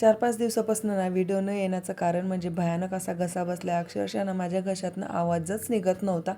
चार पाच दिवसापासून ना व्हिडिओ न येण्याचं कारण म्हणजे भयानक असा घसा बसला अक्षरशः ना माझ्या घशातनं आवाजच निघत नव्हता.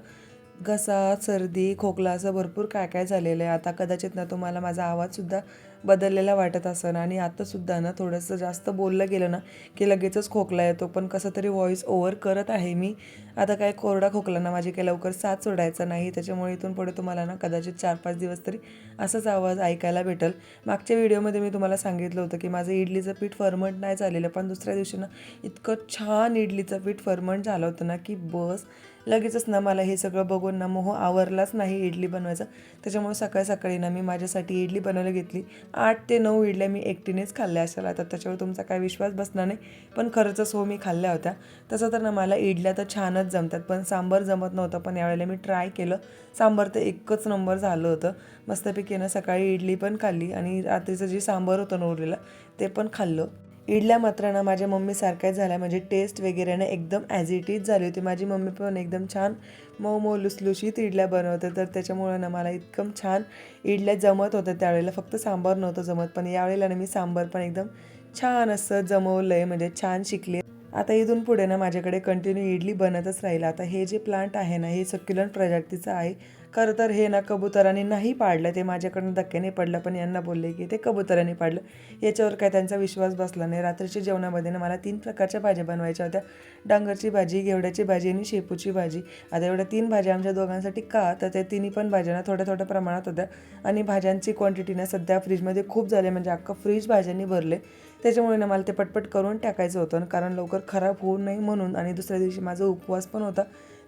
घसा सर्दी खोकला असं भरपूर काय काय झालेलं आहे. आता कदाचित ना तुम्हाला माझा आवाजसुद्धा बदललेला वाटत असेल आणि आतासुद्धा ना थोडंसं जास्त बोललं गेलं ना की लगेचच खोकला येतो. पण कसं तरी व्हॉईस ओव्हर करत आहे मी. आता काय कोरडा खोकला ना माझी काही लवकर साथ सोडायचा नाही. त्याच्यामुळे इथून पुढे तुम्हाला ना कदाचित चार पाच दिवस तरी असाच आवाज ऐकायला भेटेल. मागच्या व्हिडिओमध्ये मी तुम्हाला सांगितलं होतं की माझं इडलीचं पीठ फर्मंट नाही झालेलं. पण दुसऱ्या दिवशी ना इतकं छान इडलीचं पीठ फर्मंट झालं होतं ना की बस. लगेचच ना मला हे सगळं बघून ना मोह आवरलाच नाही इडली बनवायचा. त्याच्यामुळे सकाळी सकाळी ना मी माझ्यासाठी इडली बनवायला घेतली. आठ ते नऊ इडल्या मी एकटीनेच खाल्ल्या असेल आता त्याच्यावर तुमचा काय विश्वास बसणार नाही. पण खरंच हो मी खाल्ल्या होत्या. तसं तर ना मला इडल्या तर छानच जमतात. पण सांबार जमत नव्हतं. पण यावेळेला मी ट्राय केलं. सांबार तर एकच नंबर झालं होतं. मस्तपैकी ना सकाळी इडली पण खाल्ली आणि रात्रीचं जे सांबार होतं ना उरलेलं ते पण खाल्लं. इडल्या मात्र ना माझ्या मम्मीसारख्याच झाल्या. म्हणजे टेस्ट वगैरे ना एकदम ॲज इट इज झाली होती. माझी मम्मी पण एकदम छान मऊ मऊ लुसलुशीत इडल्या बनवते. तर त्याच्यामुळं ना मला इतकं छान इडल्या जमत होत्या. त्यावेळेला फक्त सांबार नव्हतं जमत पण यावेळेला ना मी सांबार पण एकदम छान असं जमवलं आहे म्हणजे छान शिकले. आता इथून पुढे ना माझ्याकडे कंटिन्यू इडली बनतच राहील. आता हे जे प्लांट आहे ना हे सक्युलंट प्रजातीचं आहे. खरं तर हे ना कबुतरांनी नाही पाडलं ते माझ्याकडनं धक्क्याने पडलं पण यांना बोलले की ते कबुतरांनी पाडलं. याच्यावर काय त्यांचा विश्वास बसला नाही. रात्रीच्या जेवणामध्ये ना मला तीन प्रकारच्या भाज्या बनवायच्या होत्या. डांगरची भाजी घेवड्याची भाजी आणि शेपूची भाजी. आता एवढ्या तीन भाज्या आमच्या दोघांसाठी का? तर ते तिन्ही पण भाज्या ना थोड्या थोड्या प्रमाणात होत्या. आणि भाज्यांची क्वांटिटी ना सध्या फ्रीजमध्ये खूप झाले म्हणजे अख्खं फ्रीज भाज्यांनी भरले. त्याच्यामुळे ना मला ते पटपट करून टाकायचं होतं. कारण लवकर खराब होऊ नये म्हणून आणि दुसऱ्या दिवशी माझा उपवास पण होता.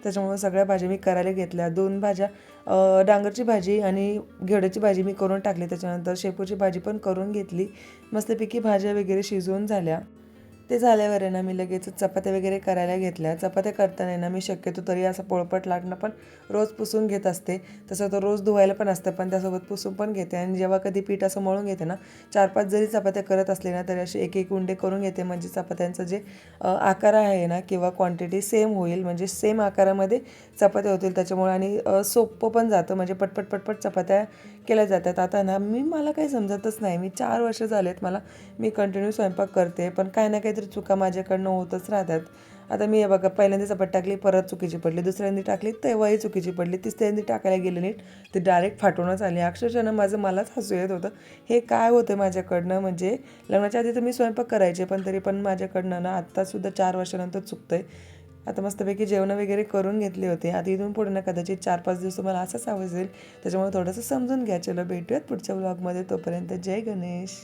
त्याच्यामुळे सगळ्या भाज्या मी करायला घेतल्या. दोन भाज्या डांगरची भाजी आणि घेवड्याची भाजी मी करून टाकली. त्याच्यानंतर शेपूची भाजी पण करून घेतली. मस्तपैकी भाज्या वगैरे शिजवून झाल्या. ते झाल्यावर आहे ना मी लगेच चपात्या वगैरे करायला घेतल्या. चपात्या करताना ना मी शक्यतो तरी असं पोळपट लाटणं पण रोज पुसून घेत असते. तसं तर रोज धुवायला पण असतं पण त्यासोबत पुसून पण घेते. आणि जेव्हा कधी पीठ असं मळून घेते ना चार पाच जरी चपात्या करत असले ना तरी असे एक एक उंडे करून घेते. म्हणजे चपात्यांचं जे आकार आहे ना किंवा क्वांटिटी सेम होईल. म्हणजे सेम आकारामध्ये चपात्या होतील. त्याच्यामुळे आणि सोपं पण जातं. म्हणजे पटपट पटपट चपात्या केल्या जातात. आता ना मी मला काही समजतच नाही. मी चार वर्ष झालेत मला मी कंटिन्यू स्वयंपाक करते पण काही ना काहीतरी चुका माझ्याकडनं होतच राहतात. आता मी हे बघा पहिल्यांदा चपात टाकली परत चुकीची पडली. दुसऱ्यांदी टाकली तेव्हाही चुकीची पडली. तिसऱ्यांदी टाकायला गेले नीट ती डायरेक्ट फाटूनच आली. अक्षरशः माझं मलाच हसू येत होतं. हे काय होतं माझ्याकडनं? म्हणजे लग्नाच्या आधी तर मी स्वयंपाक करायचे पण तरी पण माझ्याकडनं ना आत्तासुद्धा चार वर्षानंतर चुकतं आहे आता मस्तपैकी जेवणं वगैरे करून घेतली होती. आता इथून पुढे ना कदाचित चार पाच दिवस तुम्हाला असाच आवाज येईल त्याच्यामुळे थोडंसं समजून घ्या. चलो भेटूयात पुढच्या ब्लॉगमध्ये तोपर्यंत जय गणेश.